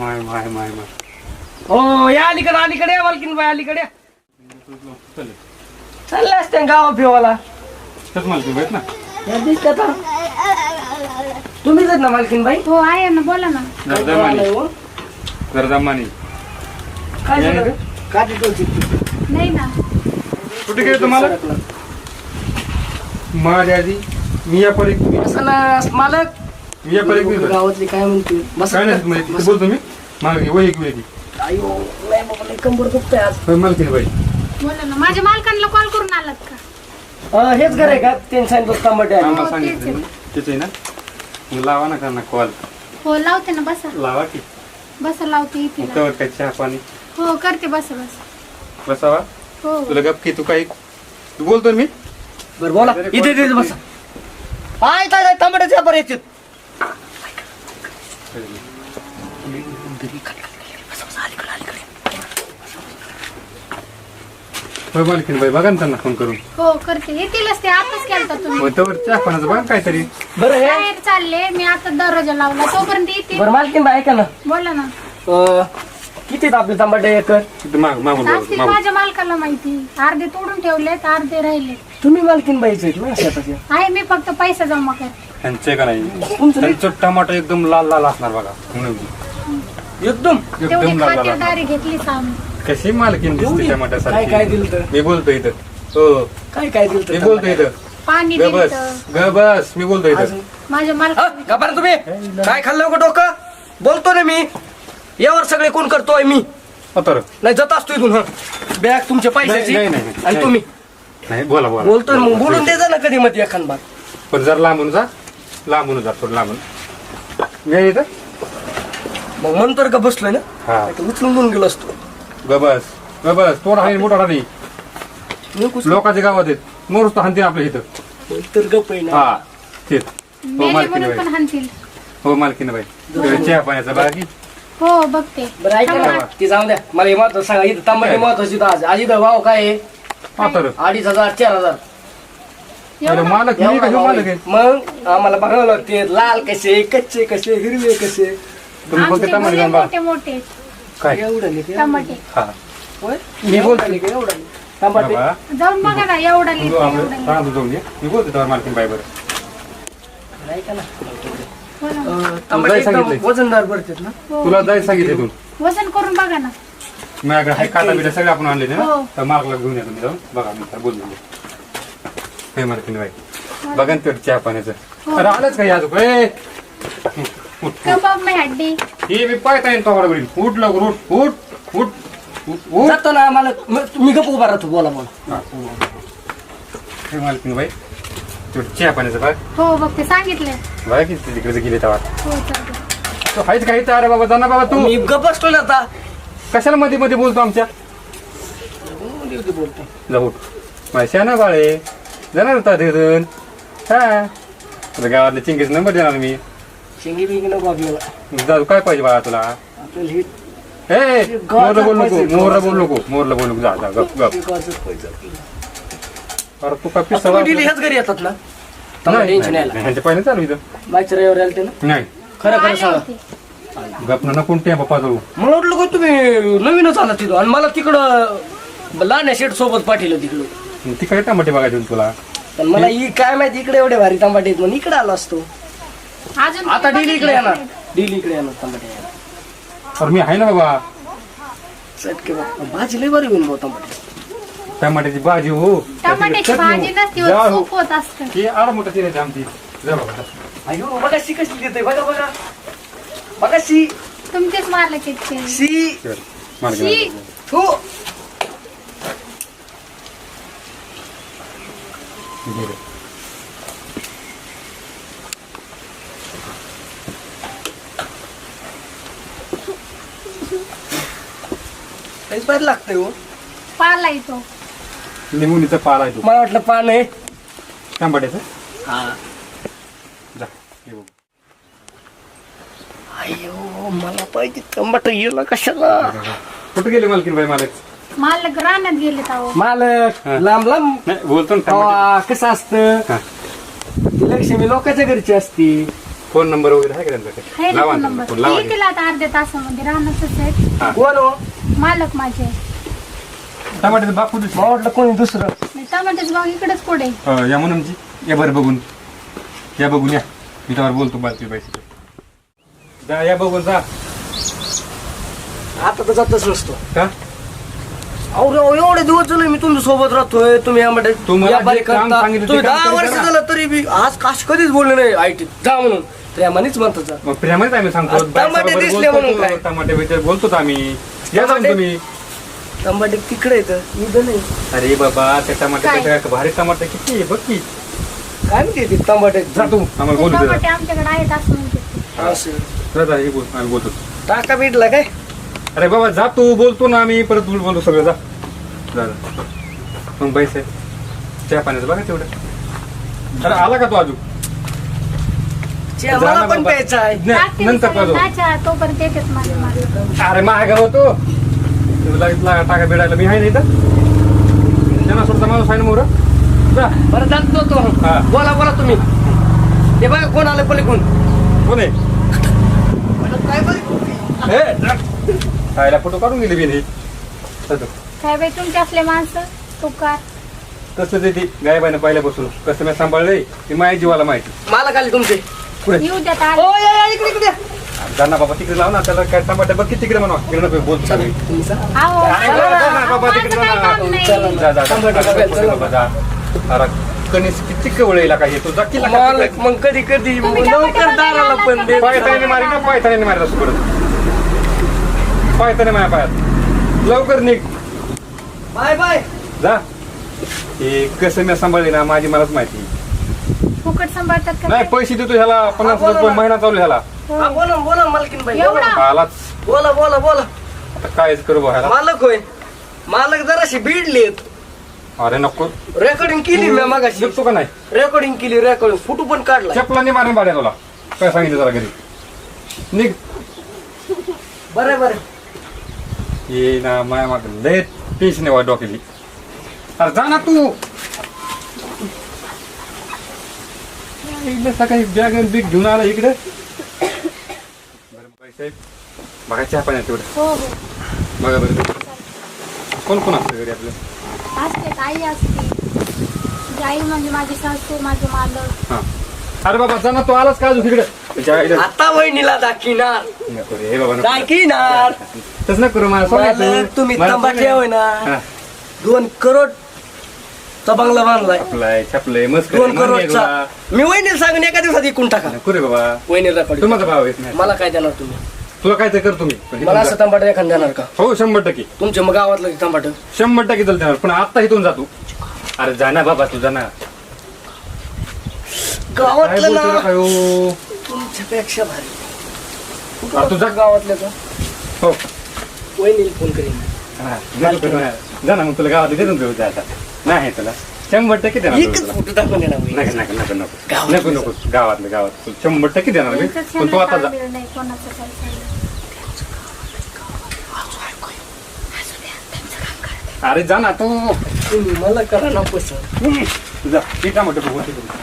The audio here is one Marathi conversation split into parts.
माय माय माय माय. हो या अलीकडे अलीकडे या मालकीन बाई अलीकडे चालले असते गावा फिवाला ना. दिसत आता तुम्हीच आहेत ना मालकीन बाई? हो आहे ना बोला ना. काय जरा दमानी झालंय हो? काय झालं? का नाही ना. कुठे गेले तुम्हाला? माझ्या आधी मी या असं ना मालक मी या परीक लोकं गावातली काय म्हणते? बस. काय नाही म्हणजे तिथे बोलतो मी. मागे वही एक वेगळी अयो नाही बाबा लय कंबर दुखतंय आज. होय मालकीन बाई. बोला ना माझ्या मालकांना कॉल करून आलात का? अं, हेच घर आहे का? त्यांनी सांगितलं तांबटे आहे आम्हाला सांगितलं त्याच आहे ना? मग लावा ना त्यांना कॉल हो लावते ना बसा. लावा की. बसा लावते मग इथे काय चहा पाणी? हो करते बसा बसा. बसावा. हो. तुला गप की तू काही तू बोलतो ना मी? बरं बोला. इथे इथे इथे बसा. आय तांबड्याच्या बरं येतात होय मालकीन बाई बघा ना त्यांना फोन करून. हो करते. येतीलच ते. आताच केलता तुम्ही. मग त्यावर चहा पाण्याचं बघा काहीतरी. बरं हे? बाहेर चालले. मी आता दरवाजा लावला. तोपर्यंत येतील बरं मालकीन बाई ऐका ना. बोला ना. अं, किती आहेत आपले तांबटे एकर? तिथं माग मागून असतील मागून. माझ्या मालकाला माहिती. अर्धे तोडून ठेवलेत अर्धे राहिले तुम्ही मालकीन बाईच आहेत ना शेताचे? आहे मी फक्त पैसा जमा करते. त्यांचे का नाही? त्यांचं टमाटर एकदम लाल लाल असणार बघा. म्हणून. एकदम. तेवढी एकदम लाल लाल असणार. खातिरदारी घेतली सामी कशी मालकीन दिसते काय काय दिलं तर? मी बोलतो इथं. हो. काय काय दिलं मी तर बोलतो इथं. पाणी ग बस. दिलं ग बस. मी बोलतो इथं. अजून? माझ्या हा, मालका गप्पा ना तुम्ही. काय खाल्लं का डोकं? बोलतो ना मी. यावर सगळे कोण करतोय मी. तर नाही जात असतो इथून हा. बॅग तुमच्या पैशाची. नाही, नाही, नाही. आणि तुम्ही. नाही बोला बोला. बोलतोय मग. बोलून दे जा ना कधी मध्ये एखाद बार. पण जर लांबून जा. लांबून जा थोडं लांबून. मी इथं? मग म्हणतो का बसलोय ना? हा. नाही तर उचलून घेऊन गेलो असतो. ग बस ग बस तोड आहे मोठा राहते मी कुठं- लोकांच्या गावात आहेत. मोरच हानते आपल्या इथं. तर गप आहे ना. हा तेच. हो मेले मालकीन म्हणून पण बाई हाणतील. हो मालकीन बाई. चहा पाण्याचा बाकी हो बघते. बरं ऐका ना. थांबा. ती जाऊन द्या. मला हे महत्त्व सांगा इथं तांबटी महत्वाची तर आज आज. इथं भाव काय आहे? हा तर अडीच हजार चार हजार. अरे एवढं? मालक मी एवढा कशी भाव मालक आहे. आहे मग आम्हाला बघावं लागते लाल कसे कच्चे कसे हिरवे कसे तुम्ही आमचे फक्त टमाटे भले जाऊन बघा. मोठे मोठे काय एवढं नाही का? टमाटे हा होय? मी बोलतो. एवढं नाही का? एवढं नाही. तांबटे बाबा, जाऊन बघा ना एवढा तू लिहितो आपलं एवढा लिहितो. राहतो जाऊन ये मी बोलतो त्यावर मालकीन बाई बरं ना हो. अं, एकदम. वजनदार पडतात ना हो. तुला जाय सांगितले तू वजन करून बघा ना माझ्याकडे हाय काटा बिटा सगळे आपण आणले ना हो. तर घेऊन या तुम्ही जाऊन बघा मी काय बोललो हे मालकीन बाई. बघा ना चहा पाण्याचं. अरे आलंच काही कबाब में हड्डी. ही मी पाहता येईल तो बरोबर उठ लवकर उठ उठ उठ उठ उठ. जातो ना मला मी गप उभा राहतो बोला बोला हे. मालकीन बाई चहा पाण्याचं बघ. हो सांगितले. बघा की तिकडे गेले तेव्हा. हो तो हायच काही अरे बाबा बाबा तू. मी गप असतो ना आता. कशाला मध्ये मध्ये बोलतो आमच्या? बोलतो. जाऊ माझ्या ना बाळे. जाणार होता तिथून हा आता गावातले चिंगीच नंबर देणार मी शेंगी बिंगी नको आपल्याला काय पाहिजे बाळा तुला आपल्याला हे मोरला बोल नको मोरला बोल नको मोरला बोल नको जा जा गप गप पाहिजे आपल्याला. अरे तू आता ह्याच घरी येतात ना तुम्हाला टेन्शन यायला ह्यांच्या पाहिजे चालू इथं मागच्या रविवारी ना नाही खरं खरं सांगा गप ना कोणते पप्पा मला वाटलं का तुम्ही नवीनच आला तिथं आणि मला तिकडं लहान्या शेट सोबत पाठवलं तिकडं तिकडे टमाटे बघायचे होते तुला? पण मला ही काय माहिती इकडे एवढे भारी तांबाटे आहेत म्हणून इकडे आलो असतो. अजून आता डेली इकडे येणार. डेली इकडे येणार तांबाटे यायला. अरे मी आहे ना बाबा. चटके बा- भाजी लय बरी होईल भाऊ तांबाटे टमाट्याची भाजी हो. टमाट्याची भाजी नसते जा होत, हो. सूप होत असतं. ही आड मोठं चिरायची आमची. जा बाबा. अयो बघा शी कशी देते बघा बघा. बघा शी तुमचेच मालक आहेत ते. शी चल, मार शी. घे. हो. घे रे. काहीच बाहेर लागतंय हो. पाला येतो. लिंबुनीचा पाला आहे तू. मला वाटलं पान आहे. टमाट्याचं हा. जा हे बघ. अयो मला पाहिजे टमाटर गेला कशाला? कुठे गेले मालकीन बाई मालक? मालक रानात गेले मालक हा. लांब लांब. नाही बोलतो ना कसं असतं? हा. ती लक्ष्मी लोकांच्या घरची असती. फोन नंबर वगैरे आहे का आहे त्यांच्याकडे ना लावा फोन ना नंबर. फोन लावा येतील आता अर्ध्या तासामध्ये राहणारच आहेत हा. कोण हो? मालक माझे. टमाट्याचं बाप कुठे मला वाटलं कोणी दुसरं. टमाट्याचं बाग इकडेच पुढे या म्हणूनची या बरं बघून. या बघून या. मी त्यावर बोलतो बालकी पैसे जा या बघून जा. आता तर जातच नसतो. का? अहो राव, एवढे दिवस झाले मी तुमच्यासोबत राहतोय. तुम्ही यामध्ये तुम्हाला व्यापारी जे काम करता. सांगितलं ते तुम्ही काम दहा करीत वर्ष. झालं तरी बी आज काश कधीच बोलले नाही आयटी जा म्हणून. प्रेमानेच जा. मग प्रेमानेच आम्ही सांगतो. आज टमाटे दिसले बोलतो म्हणून काय? बोलतो आम्ही. या जाऊन टमाटे? तुम्ही. टमाटे तिकडे येतं. इथं नाही. अरे बाबा त्या टमाटे काय? भारी टमाटे किती आहे, बघ की. काय माहिती ते टमाटे जा तू. आम्हाला बोलू दे टमाटे आमच्याकडे आहेत असं म्हणते हे. बोल आम्ही बोलतो. टाका भेटला काय? अरे बाबा जा तू बोलतो ना आम्ही. परत बोल बोलतो सगळं जा. जा जा. मग पैसे चहा पाण्याचं बघा तेवढं. अरे आला का तू अजून? मला ना पण बाबा. प्यायचा आहे. नाही, टाकते नंतर तोपर्यंत येतेच अरे महाग होतो तुला इथला टाका बिडायला. मी आहे ना इथं? त्यांना सोडता माणूस आहे ना मोर? जा. बरं जातो तो. हा. बोला बोला तुम्ही. ते बघा कोण आलं पलीकडून? कोण आहे? काय बरं? हे, जा. खायला फोटो काढून गेली बिन ही काय बाई तुमचे असले माणसं? तुकार कसं ते ती गायबाने पहिल्यापासून? कसं मी सांभाळलंय? ती माझ्या जीवाला माहिती. मला खाली तुमचे. पुढे येऊ द्या ओ या, या, इकडे इकडे. या. जाना बाबा तिकडे लाव ना. त्याला काय सांभाळते बघ की तिकडे म्हणा तिकडे नको. आहो अरे, बाबा, माझं तिकडे काय. काम नाही. चला. जा जा. जा. टमाटर बघायला चला. बाबा, जा. अरे कणीस किती कवळेला काय येतो जा किल्ला मग कधी कधी तुम्ही लवकर दाराला पण दे पायथाने मारी ना पायथाने मारत असं परत पायथाने माझ्या पायात. लवकर निघ. Bye bye. जा. हे कसं मी सांभाळले ना माझी मलाच माहिती. फुकट सांभाळतात का नाही पैसे देतो ह्याला पन्नास हा, बोला रुपये. महिना चालू ह्याला. हो. बोला बोला मालकीन बाई एवढा? बोला. आलाच. बोला बोला बोला. आता काय करू बा ह्याला. मालक होय. मालक जराशी भिडलेत. अरे नको. रेकॉर्डिंग केली मी मगाशी. शिकतो का नाही? रेकॉर्डिंग केली रेकॉर्डिंग फोटो पण काढला. चपलाने मारून पाड्या तुला. काय सांगितलं जरा घरी? निघ. बरं बरं. ये ना माया माग लय टेन्शन आहे डोक्याची अरे जा ना तू इकडे सकाळी बॅग आणि बिग घेऊन आला इकडे बरं पैसे बघा चहा पाण्यात तेवढं हो हो बघा बरं कोण कोण असतं घरी आपलं असते आई असते जी आई म्हणजे माझी सासू माझे मालक हा अरे बाबा जा ना तू आलास का अजून आईला- आता वहिनीला दाखिणार नको रे, हे बाबा नको. दाखिणार तसं नको करू मला तुम्ही मला तंबाखी सांगायचं. होय ना? हा, दोन करोड चा बंगला बांधलाय. छपलाय छपलंय मस्त दोन मान्य आहे करोडचा तुला. मी वहिनीला सांगून एका दिवसात इकून टाका. नको रे बाबा. वहिनीला रेकॉर्डिंग तुम्हाला भाव येत नाही. मला काय देणार तुम्ही? तुला काय ते कर तुम्ही. पण मला जा. असं तंबाट एखाद देणार का? हो शंभर टक्के. तुमच्या मग गावातलं तंबाट. शंभर टक्के चालते पण आता इथून जातो अरे जा ना बाबा तू जा ना. काय गावातलं ना हो? तुमच्यापेक्षा भारी. अरे तुझा गावातलं का? हो. वहिनीला फोन करीन. हा, जा ना, जा. जा मग तुला गावात देतो ना तुझ्या आता. नाही तुला. शंभर टक्के देणार मी एकच तुला. फोटो दाखवून देणार वहिनी. नाही नको नको नको. गावातलं. नको नको. गावातलं गावात तुला शंभर टक्के देणार मी. पण तू आता जा. नाही कोणाचं चाललं. अरे जा ना तू. तुम्ही मला करा ना पसंत. जा. ती टमाटर बघू. ती बघू.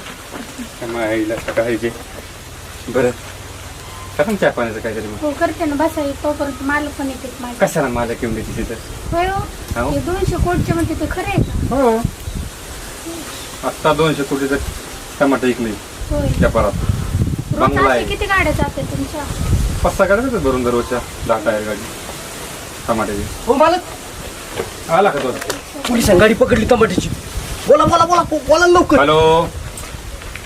त्यामुळे आईला सकाळी जे बरं. कसं चहा पाण्याचं काहीतरी मग. हो करते ना. बसाई तोपर्यंत मालक पण येते कशाला मला घेऊन देते तिथं? होय हो. हो. हे दोनशे कोटचे म्हणते ते खरे आहे का? हो. आत्ता दोनशे कोटीचं टमाटर इकले होय. त्या परात. रोज बंगला आहे. किती गाड्या जाते तुमच्या? पाच सहा गाड्या देतात भरून दररोजच्या. दहा टायर गाडी. टमाट्याची हो मला आला का तो? पोलिसांनी गाडी पकडली तंबाटीची बोला बोला बोला. बो- बोला लवकर. हॅलो.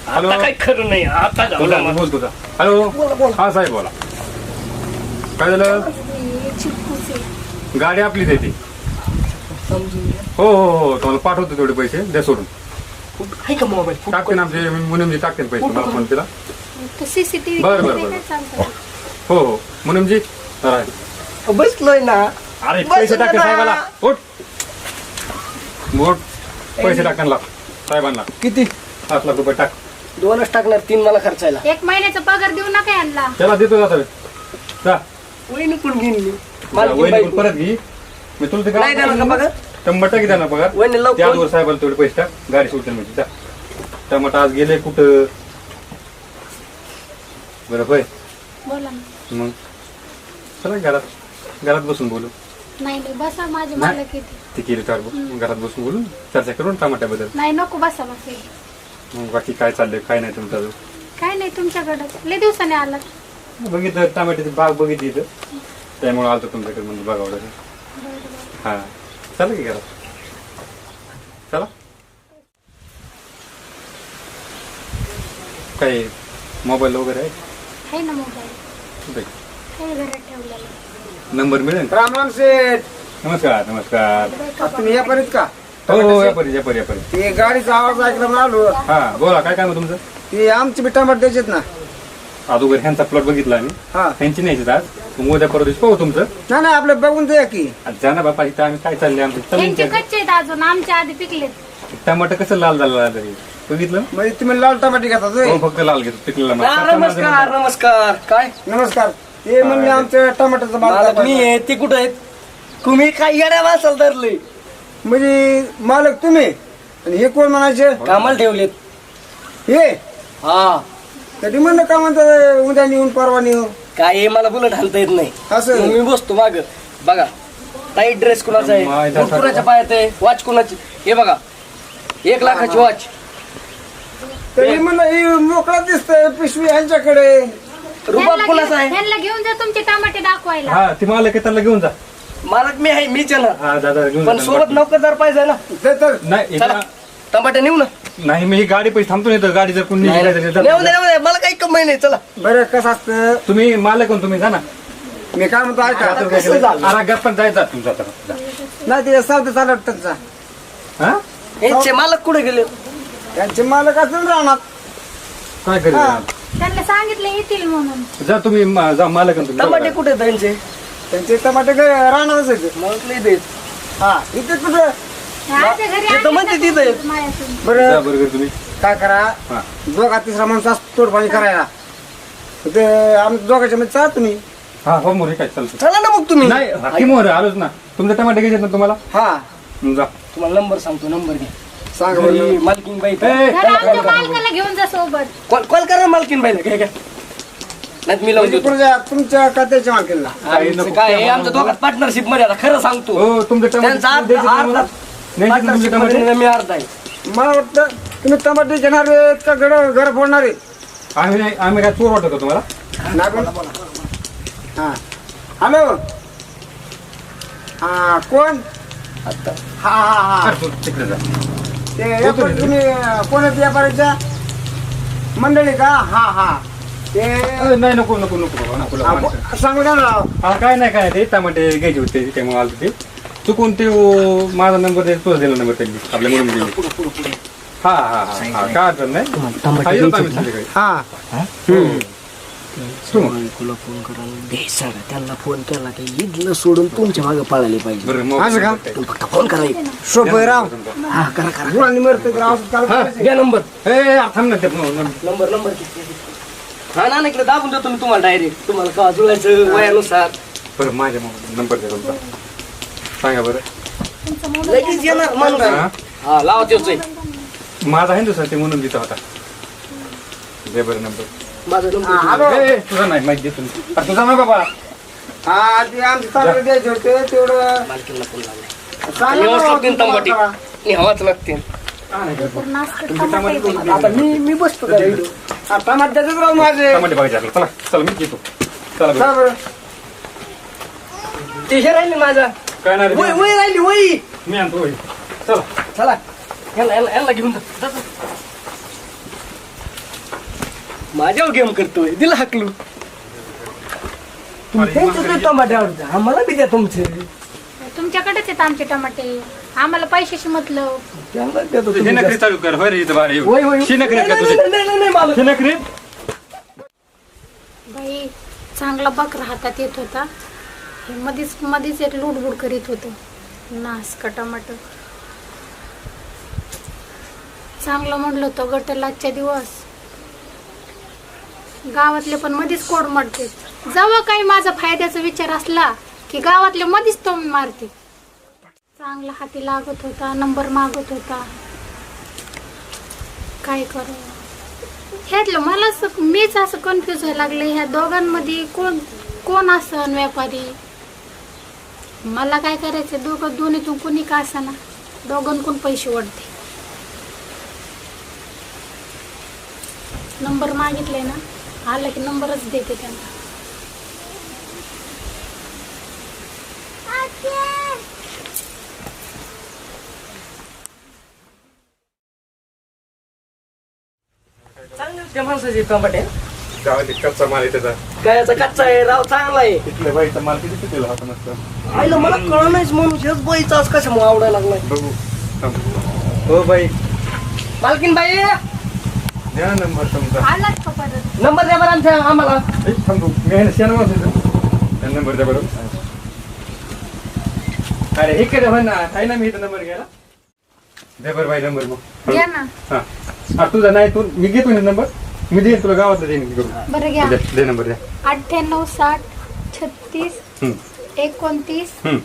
आता काय खरं नाही आता तुझा जाऊ बोल तुझा हॅलो. बोला, बोला. हा साहेब बोला. काय झालं? गाडी आपली देते समजून घ्या. हो हो हो तुम्हाला पाठवतो तेवढे पैसे द्या सोडून. फोटो आहे का मोबाईल? टाकते ना आमचे मुनिमजी टाकते ना पैसे मला फोन केला. सीसीटीव्ही बरं, बरं, बरं. हो हो. मुनिमजी बसलोय ना. अरे बस पैसे टाकते ना. साहेबाला. उठ. मोठ पैसे टाकायला साहेबांना. किती? पाच लाख रुपये टाक. दोनच टाकणार तीन मला खर्चायला. एक महिन्याचा पगार देऊ नका यांना. त्याला देतो जाता जा. वहिनी पण घेईन मी. वहिनी पण परत घे. मी तुला ते नाही देणार का पगार? शंभर टक्के देणार पगार. वहिनी लवकर. त्यावर साहेबाला तेवढे पैसे टाक. गाडी सुटते म्हणजे. जा. टमाटा आज गेले कुठं? बरं होय. बोला ना. मग? चला घरात. घरात बसून बोलू. नाही नाही बसा. माझे नाही. मालक येते. ते केली तर घरात बसून बोलू. चर्चा करू ना टमाट्याबद्दल. नाही नको बसा बसा. मग बाकी काय चाललंय? काय नाही तुमचं काय नाही तुमच्याकडं. लय दिवसाने आलात. बघितलं टमाट्याची बाग बघितली इथं. त्यामुळे आलतो तुमच्याकडे म्हणजे बरं हा. चला की घरात. चला. काही मोबाईल वगैरे आहे? आहे ना मोबाईल. कुठे? आहे घरात ठेवलेला. नंबर मिळेल? का? राम राम शेठ. नमस्कार नमस्कार. तुम्ही या परीत का? हो. हो यापरी यापरी यापरी ते गाडीचा आवाज ऐकला म्हणून आलो. हा बोला काय काय मग तुमचं? ते आमची बी टमाट द्यायचेत ना. अगोदर ह्यांचा प्लॉट बघितला आम्ही. हा. ह्यांची न्यायची आज. मग उद्या परवा दिवशी पाहू तुमचं. नाही नाही आपलं बघून द्या की. ना बापा इथं आम्ही काय चाललंय आमचं? त्यांचे चाललंय कच्चे आहेत अजून आमच्या आधी पिकलेत. टमाटर कसं लाल झालं तरी बघितलं? म्हणजे तुम्ही लाल टमाटे घेता हो? फक्त लाल घेतो पिकलेला माल. नमस्कार नमस्कार. काय? नमस्कार. ते म्हणजे आमच्या टमाट्याचं मालक मी. आहे ते कुठं आहेत? तुम्ही काय येड्या माणसाला धरले म्हणजे मालक तुम्ही. आणि हे कोण म्हणायचे? कामाला ठेवलेत. हे? हा. तरी म्हणलं का म्हणतात उद्या नेऊन परवा नेऊ काय हे मला बुलट हालता येत नाही. असं? मग मी बसतो माग. बघा टाईट ड्रेस कुणाचा आहे? बूट कुणाच्या पायात आहे? वॉच कुणाची? हे बघा. एक लाखाची वॉच तरी म्हणलं हे मोकळा दिसतंय पिशवी यांच्याकडे रुबाब कुणाचा आहे? त्यांना घेऊन जा तुमचे टमाटे दाखवायला. हा ती मालक आहे त्याला घेऊन जा. मालक मी आहे मीच आहे ना. हा दादा घेऊन पण जा सोबत नौकरदार पाहिजे ना ते तर नाही चला इथं- टमाटे नेऊ ना. नाही मी ही गाडी पैसे थांबतो नाही तर गाडी जर कोणी. नेऊ दे, नेऊ दे. मला काही कमाई नाही चला. बरं कसं असतं? तुम्ही मालक आहे, तुम्ही जा ना. मी काय म्हणतो ऐका. आता पण जायचा तुमचा आता. जा. नाही ते सावते चालत त्यांचा हा? यांचे मालक कुठे गेले? यांचे मालक असेल राहणार. काय करेल. त्यांना सांगितलं येतील म्हणून. जा तुम्ही मा- जा मालक आहे तुम्ही. टमाटे कुठे आहेत त्यांचे त्यांचे टमाटे घरी राहणारच आहेत मालक नाही देत हा इथे कुठं? आजच्या घरी ते तर म्हणते तिथं बरं. बरोबर तुम्ही. काय करा? हा. दोघा तिसरा माणूस असतो तोडपाणी करायला. ते आमच्या दोघांच्या मध्ये चाल तुम्ही. हा हो मोरे काय चालतं चला ना मग तुम्ही. नाही हकी मोरे आलोच ना. तुमचे टमाटे घ्यायचे ना तुम्हाला? हा. मग जा. तुम्हाला नंबर सांगतो नंबर घ्या. सांगा मालकीन बाई ए, आमच्या घेऊन जा सोबत. कॉल कॉल करा मालकीन बाईला काय काय नाही मी लावून म्हणजे देतो. तुमच्या खात्याच्या मालकीला आमचं. काय आहे, दोघात पार्टनरशिपमध्ये आता खरं सांगतो. हो तुमचे त्यांचा अर्धा- मला? अर्धा- partnership मी अर्धा आहे. वाटतं तुम्ही टमाटे घेणार आहेत का घर घर फोडणार आहेत? आम्ही नाही आम्ही काय चोर वाटत का तुम्हाला? नाही बोल हा. हॅलो हा कोण? आता. हा हा हा. तू तिकडे जा. ते व्यापारी तुम्ही कोण आहेत व्यापाऱ्याच्या? मंडळी का? हा हा. ते नाही नको नको नको बाबा, नको सांगू द्या ना. हा काय नाही काय नाही, ते टमाटे घ्यायचे होते त्यामुळे आलं ते चुकून ते ओ, माझा नंबर दे तुझा दिला नंबर त्यांनी आपल्या दिली. हा हा हा हा काय अडचण नाही. हा, आम्ही संध्याकाळी. हा फोन करायला त्यांना फोन केला की इथलं सोडून तुमच्या मागे पळाले पाहिजे. बरं मग असं का? तुम्ही फक्त फोन करा एक. हा करा करा. गुळांनी मरते हा. नंबर ए, थांब ना ते न- नंबर नंबर हा ना इकडे दाबून देतो मी तुम्हाला डायरेक्ट तुम्हाला का जुळायचं वयानुसार? बरं माझ्या नंबर दे तुमचा. सांगा बरं. तुमचा मोबाईल लगेच येणार हा? हा लावा तेच आहे माझा आहे ना दुसरा ते म्हणून देतो होता दे बरं नंबर. माझा नंबर हॅलो. ए, ए, तुझा नाही माहिती दे तुम्ही अरे, तुझा नाही बाबा. हा ते आमचे तांदूळ द्यायचे होते तेवढं. मालकीला फोन सांगा तुम्हाला. तंबाटी पूर्ण असतं टमाटे आता मी मी बसतो का हा, द्यायचेच राव माझे. टमाटे बघायचे आपल्याला. चला चला मी घेतो चला बरं. हे राहिले माझा. काय नाही रे, वय वय राहिली वय. मी आणतो. चला. चला. यांना घेऊन जा. जा जा. माझ्यावर गेम करतोय. दिला हाकलू तुमचे टमाटे आवडते आम्हाला बी द्या तुमचे. तुमच्याकडेच आहेत आमचे टमाटे. आम्हाला पैशाशी मतलब. त्यांना देतो तुम्ही नखरे जास्त. चालू कर होय रे इथं बाहेर वय वय येऊ. शी नखरे नाही, का नाही, तुझे. नाही, नाही, नाही, मालक. शी नखरे बाई चांगला बक हातात येत होता. हे मध्येच मध्येच एक लुडबुड करीत होतं. नास का टमाटर? चांगलं म्हणलं होतं गटलाजच्या दिवस. गावातले पण मध्येच कोड मारते. जेव्हा काही माझा फायद्याचा विचार असला की गावातले मध्येच तो मारते. चांगला हाती लागत होता नंबर मागत होता. काय करू? ह्यातलं मला असं मीच असं कन्फ्युज व्हायला लागले. ह्या दोघांमध्ये कोण कोण असन व्यापारी? मला काय करायचं? दोघं दोन्हीतून कोणी का ना दोघांकडून पैसे ओढते? नंबर मागितले ना? आला की नंबरच देते त्यांना चांगले त्या माणसाचे टमाटे गावात एक कच्चा माल आहे त्याचा. गायाचा कच्चा आहे राव चांगला आहे. इथल्या बाईचा माल किती होता आईला मला कळ नाहीच म्हणून हेच बाईचा आज कशामुळे आवडायला लागलाय. बघू. थांब. हो बाई. मालकीन बाई. द्या ना नंबर तुमचा. आलाच का परत? नंबर द्या बरं आमच्या आम्हाला. ए, थांबू मी आहे ना शेण नंबर द्या बरोबर अरे हे करे हो ना. आहे ना मी इथं नंबर घ्यायला. द्या बरं बाई नंबर मग. ना. हा. तुझा नाही तू मी घेतो ना नंबर. मी देईन तुला गावातला देईन करून. बरं घ्या. दे दे नंबर द्या. अठ्ठ्याण्णव साठ छत्तीस हम्म, एकोणतीस हम्म.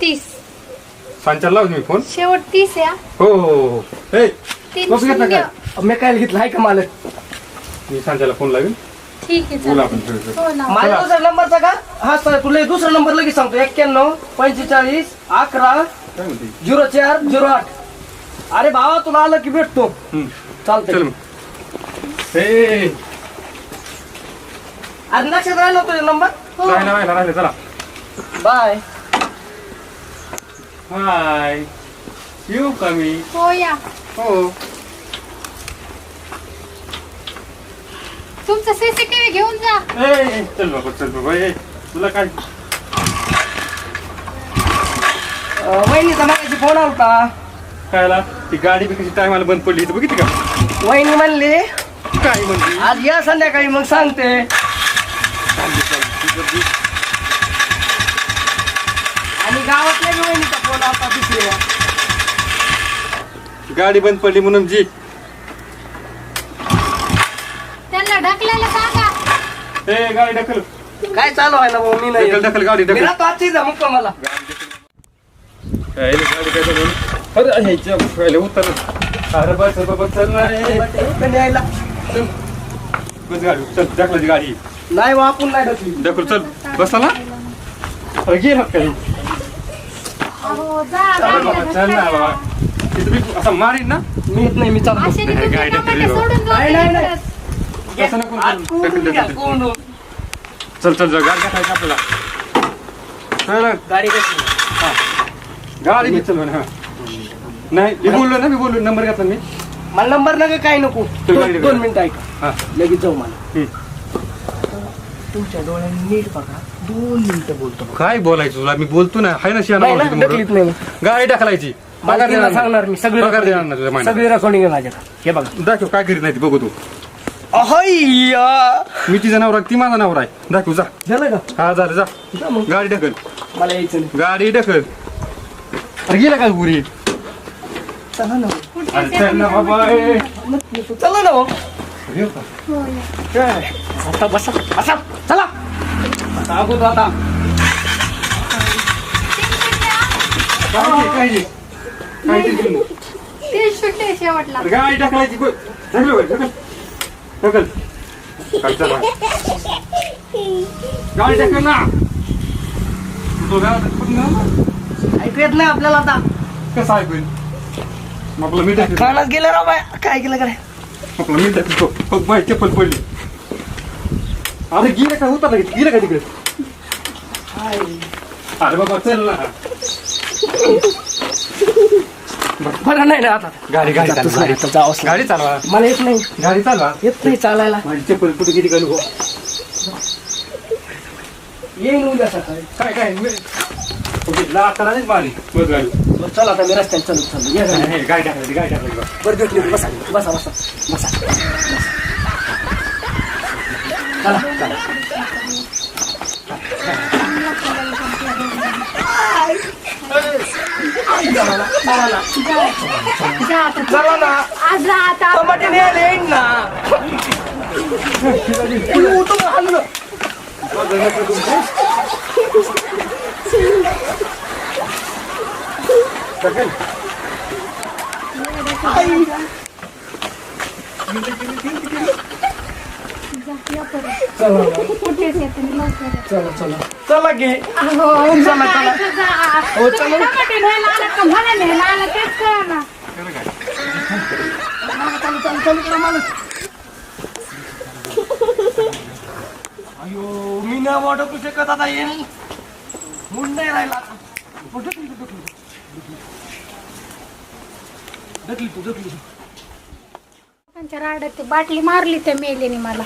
तीस. सांच्याला लावू मी फोन. शेवट तीस या. हो हो हो हो. ए तीन बघू घेतला शून्य. का मी काय घेतलं आहे का मालक? मी सांच्याला फोन लावीन. ठीक आहे बोला चालेल. हो ना. माझा दुसरा नंबरचा का? हा सर तुला एक दुसरा नंबर लगेच सांगतो. एक्क्याण्णव पंचेचाळीस अकरा काय म्हणते? झिरो चार झिरो आठ. अरे भावा तुला आलं की भेटतो. हम्म. चालतंय. चल मग. ए आज लक्षात राहिला तुझा नंबर हो. राहिला राहिला राहिला चला. बाय हाय येऊ का मी हो या. हो. तुमचं सीसीटीव्ही घेऊन जा. ए चल बाबा चल बाबा ए तुला काय? वहिनीचा मागायची फोन आलता. खायला ती गाडी बी कशी टायमाला बंद पडली इथं बघितली का? वहिनी म्हणली काय म्हणते आज या संध्याकाळी मग सांगते. आणि गावातल्या बी वहिनीचा फोन आलता दुसऱ्या. गाडी बंद पडली म्हणून जी. त्यांना ढकलायला सांगा ए गाडी ढकल. काय चालू आहे ना भाऊ? मी नाही. ढकल ढकल गाडी मी ढकल राहतो आजची जा मुक्कामाला ए, गाडी काय झाली अरे ह्याच्या पहिले उतर अरे बस बाबा चल ना ए, इकडे यायला चल बस गाडी चल गाडी. नाही आपण नाही ढकली. ढकल चल. बसला? ना अरे काही चल बाबा गाडीला चल ना. बाबा. तिथं मी असं मारीन ना? मी येत नाही मी चालतो. गाडी ढकलली नाही, नाही, नाही. नको करू. ढकल, ढकल. चल चल चल गाडी टाकायची आपल्याला. चल. गाडी कशी गाडी बी चल हा नाही मी बोललो ना मी बोललो. नंबर घेतला मी. मला नंबर नका काय नको. दोन मिनिटं ऐका. लगेच जाऊ मला. तुमच्या डोळ्यांनी नीट बघा. दोन मिनिटं बोलतो काय बोलायचं तुला? मी बोलतो ना. हाय ना शियाना नाही ना, तुम्हाला. नाही. गाडी टाकलायची पगार मालकीणला देणार सांगणार नाही. मी. सगळी पगार देणार नाही तुझ्या recording-. सगळी रेकॉर्डिंग माझ्याकडे. हे बघा. दाखव काय करीत नाही ती बघू तू. अहय्या. मी तिचा नवरा ती माझा नवरा आहे. दाखव जा. झालं का? हा झालं जा. जा मग. गाडी ढकल. मला यायचं नाही. गाडी ढकल. अरे गेला का पुरी चला ना अरे चल ना बाबा ए. चला ना भाऊ. येऊ का? हो काय? आता बसा बसा चला आता अगोदर आता काय ते, काय ते? काय ते तुम्ही? ते सुट्टे शेवटला अरे गाडी ढकलायची कोण? ढकल बाई, ढकल ढकल काय चला. गाडी ढकल ना तो गावात कुठं ना? ऐकू येत नाही आपल्याला आता कसं मग आपलं मी ढकल कानात गेले राव बाय. काय केलं काय आपलं मी ढकलतो बघ चप्पल पडली. अरे गिरे का? उतरला गिरे का तिकडे? अरे बाबा चल ना. बरं नाही ना आता. गाडी गाडी चालवा. जावंच लागेल. गाडी चालवा. मला येत नाही. गाडी चालवा. येत नाही चालायला. माझी चप्पल कुठे किती घालू गो? येईन उद्या सकाळी. काय काय? ओके लाकडा नाही मारी गाडी बरं, चला आता मी रस्त्याने चालत चाललो या. हे, गाडी टाकली गाडी टाकली बा. बरं भेटली बसा बसा बसा बसा. चला चला. चला ना टमाटे न्यायला येईन हलू. या परत चला मी. चला चला. चला की. अहो, चला, चला. जायचं जा. हो, तुम्ही चला. टमाटे न्यायला आला का? मला न्यायला आला तेच कळना चालू चालू चालू करा मालक अयो मी नाही वाटू शकत आता ये मूड नाही राहिला आता. हो, ढकली तू, ढकली तू. ढकली तू ढकली तू. त्यांच्या राड्यात बाटली मारली त्या मेलेने मला.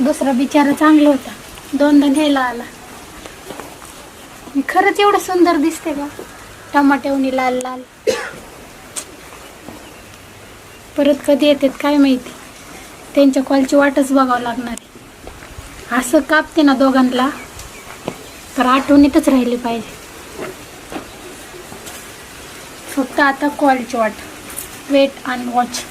दुसरा बिचारा चांगला होता. दोनदा न्यायला आला. मी खरंच एवढं सुंदर दिसते का? टमाट्यावनी लाल लाल. परत कधी येतात काय माहिती? त्यांच्या कॉलची वाटच बघावं लागणार आहे. असं कापते ना दोघांना. तर आठवणीतच राहिली पाहिजे. फक्त आता कॉल वाट. Weight and watch